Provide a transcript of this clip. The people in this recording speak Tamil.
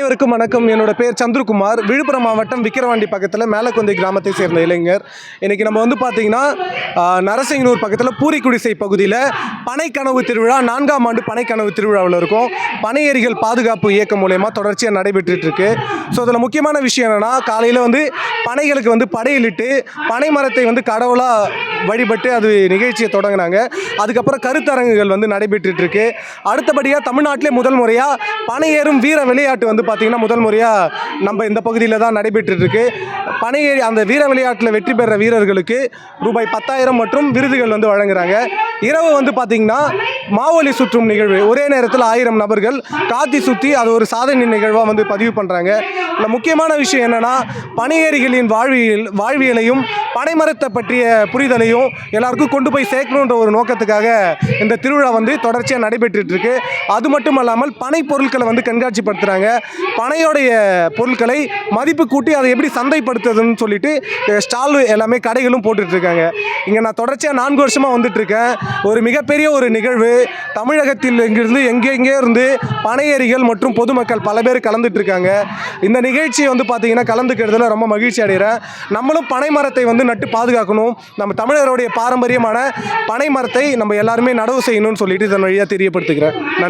அனைவருக்கும் வணக்கம். என்னோட பேர் சந்திரகுமார். விழுப்புரம் மாவட்டம் விக்கிரவாண்டி பக்கத்தில் மேலக்குந்தை கிராமத்தை சேர்ந்த இளைஞர். இன்னைக்கு நம்ம வந்து பார்த்தீங்கன்னா நரசிங்கனூர் பக்கத்தில் பூரிக்குடிசை பகுதியில் பனைக்கனவு திருவிழா நான்காம் ஆண்டு பனைக்கனவு திருவிழாவில் இருக்கும். பனையேரிகள் பாதுகாப்பு இயக்கம் மூலயமா தொடர்ச்சியாக நடைபெற்றுட்டு இருக்கு ஸோ அதில் முக்கியமான விஷயம் என்னென்னா காலையில் வந்து பனைகளுக்கு வந்து படையிலிட்டு பனை மரத்தை வந்து கடவுளாக வழிபட்டு அது நிகழ்ச்சியை தொடங்கினாங்க. அதுக்கப்புறம் கருத்தரங்குகள் வந்து நடைபெற்றுட்டு இருக்கு அடுத்தபடியாக தமிழ்நாட்டிலே முதல் முறையாக பனையேறும் வீர விளையாட்டு வந்து பார்த்திங்கன்னா முதல் முறையாக நம்ம இந்த பகுதியில் தான் நடைபெற்றுருக்கு. பனை பனையேறி அந்த வீர விளையாட்டில் வெற்றி பெற வீரர்களுக்கு ரூபாய் பத்தாயிரம் மற்றும் விருதுகள் வந்து வழங்குறாங்க. இரவு வந்து பார்த்திங்கன்னா மாவொலி சுற்றும் நிகழ்வு. ஒரே நேரத்தில் ஆயிரம் நபர்கள் காத்தி சுற்றி அது ஒரு சாதனை நிகழ்வாக வந்து பதிவு பண்ணுறாங்க இதில் முக்கியமான விஷயம் என்னென்னா பனையேறிகளின் வாழ்வியல் வாழ்வியலையும் பனைமரத்தை பற்றிய புரிதலையும் எல்லாருக்கும் கொண்டு போய் சேர்க்கணுன்ற ஒரு நோக்கத்துக்காக இந்த திருவிழா வந்து தொடர்ச்சியாக நடைபெற்றுட்டுருக்கு அது மட்டும் அல்லாமல் பனை பொருட்களை வந்து கண்காட்சிப்படுத்துகிறாங்க பனையோடைய பொருட்களை மதிப்பு கூட்டி அதை எப்படி சந்தைப்படுத்துறதுன்னு சொல்லிட்டு ஸ்டால் எல்லாமே கடைகளும் போட்டுட்ருக்காங்க. இங்கே நான் தொடர்ச்சியாக நான்கு வருஷமாக வந்துட்டுருக்கேன் ஒரு மிகப்பெரிய ஒரு நிகழ்வு. தமிழகத்தில் இங்கிருந்து எங்கெங்கே இருந்து பனையேறிகள் மற்றும் பொதுமக்கள் பல பேர் கலந்துட்டு இருக்காங்க இந்த நிகழ்ச்சியை வந்து பார்த்தீங்கன்னா கலந்துக்கிறதுல ரொம்ப மகிழ்ச்சி அடைகிறேன் நம்மளும் பனை மரத்தை வந்து நட்டு பாதுகாக்கணும். நம்ம தமிழருடைய பாரம்பரியமான பனை மரத்தை நம்ம எல்லாருமே நடவு செய்யணும்னு சொல்லிட்டு இதன் வழியாக தெரியப்படுத்துகிறேன். நன்றி.